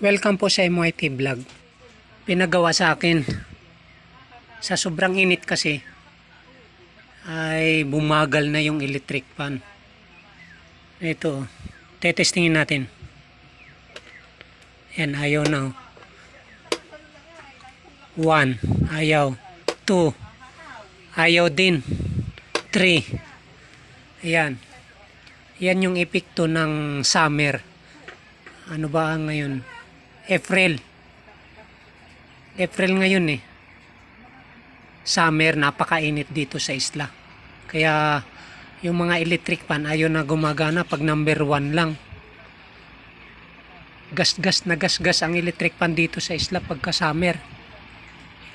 Welcome po sa MYT Vlog. Pinagawa sa akin. Sa sobrang init kasi, ay bumagal na yung electric fan. Ito, tetestingin natin. Yan, ayaw na. One, ayaw. Two, ayaw din. Three, ayan. Yan yung epekto ng summer. Ano ba ang ngayon? April. April ngayon eh. Summer, napakainit dito sa isla. Kaya yung mga electric fan ayaw na gumagana pag number one lang. Gas-gas na gas-gas ang electric fan dito sa isla pagka summer.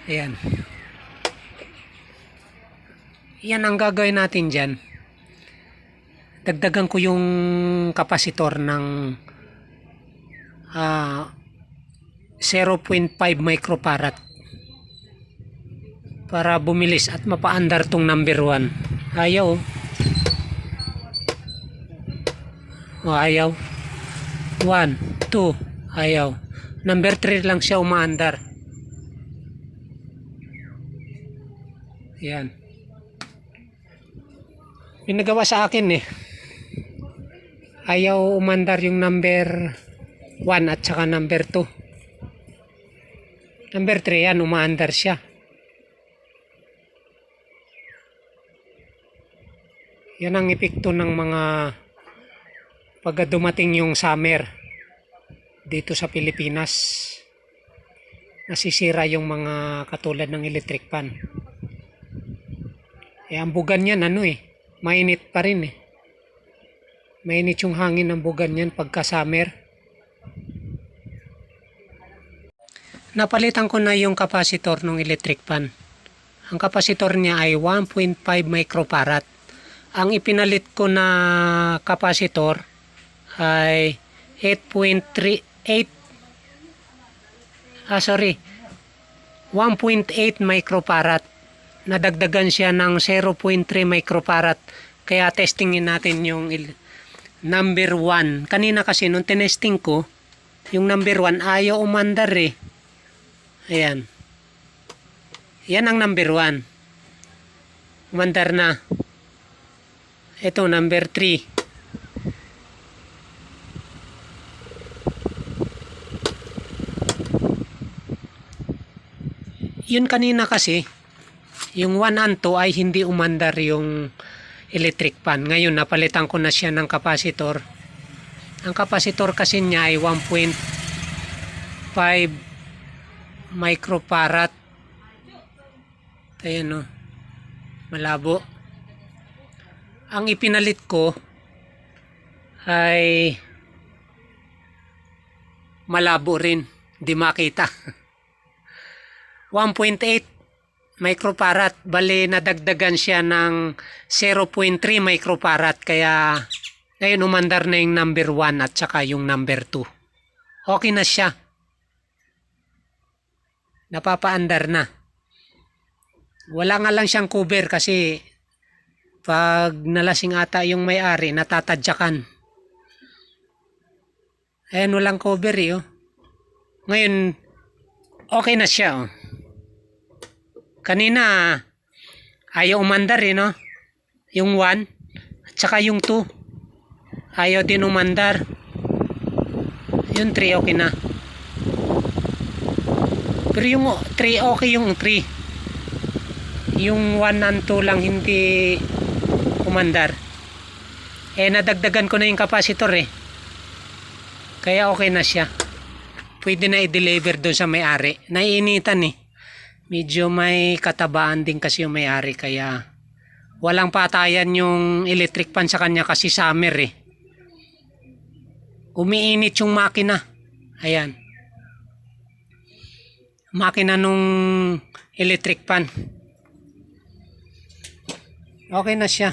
Ayan. Yan ang gagawin natin dyan. Dagdagan ko yung kapasitor ng ah 0.5 microfarad para bumilis at mapaandar tong number 1 ayaw. O ayaw. 1, 2 ayaw. Number 3 lang siya umaandar. Yan. Pinagawa sa akin eh. Ayaw umandar yung number 1 at saka number 2 number 3 yan umaandar siya. Yan ang epekto ng mga pag dumating yung summer dito sa Pilipinas. Nasisira yung mga katulad ng electric fan. Eh ang bugan yan ano eh mainit pa rin eh. Mainit yung hangin ng bugan yan pagka summer napalitan ko na yung kapasitor ng electric fan ang kapasitor niya ay 1.5 microfarad. Ang ipinalit ko na kapasitor ay 8.38 ah sorry 1.8 microfarad. Nadagdagan siya ng 0.3 microfarad. Kaya testingin natin yung number 1 kanina kasi nung tinesting ko yung number 1 ayaw umandar eh ayan. Yan ang number 1 umandar na. Ito number 3 yun kanina kasi yung 1 and 2 ay hindi umandar yung electric fan ngayon napalitan ko na siya ng kapasitor ang kapasitor kasi niya ay 1.5 microfarad ayan o malabo ang ipinalit ko ay malabo rin di makita 1.8 microfarad. Bali, nadagdagan siya ng 0.3 microfarad. Kaya, ngayon umandar na yung number 1 at saka yung number 2. Okay na siya. Napapaandar na. Wala nga lang siyang cover kasi pag nalasing ata yung may-ari, natatadyakan. Ayan, walang cover eh. Oh. Ngayon, okay na siya. Oh. Kanina, ayaw umandar eh, no? Yung 1, at saka yung 2. Ayaw din umandar. Yung 3, okay na. Pero yung 3, okay yung 3. Yung 1 and 2 lang hindi umandar. Eh, nadagdagan ko na yung kapasitor eh. Kaya okay na siya. Pwede na i-deliver doon sa may-ari. Naiinitan eh medyo may katabaan din kasi yung may-ari kaya walang patayan yung electric fan sa kanya kasi summer eh. Umiinit yung makina. Ayan. Makina nung electric fan. Okay na siya.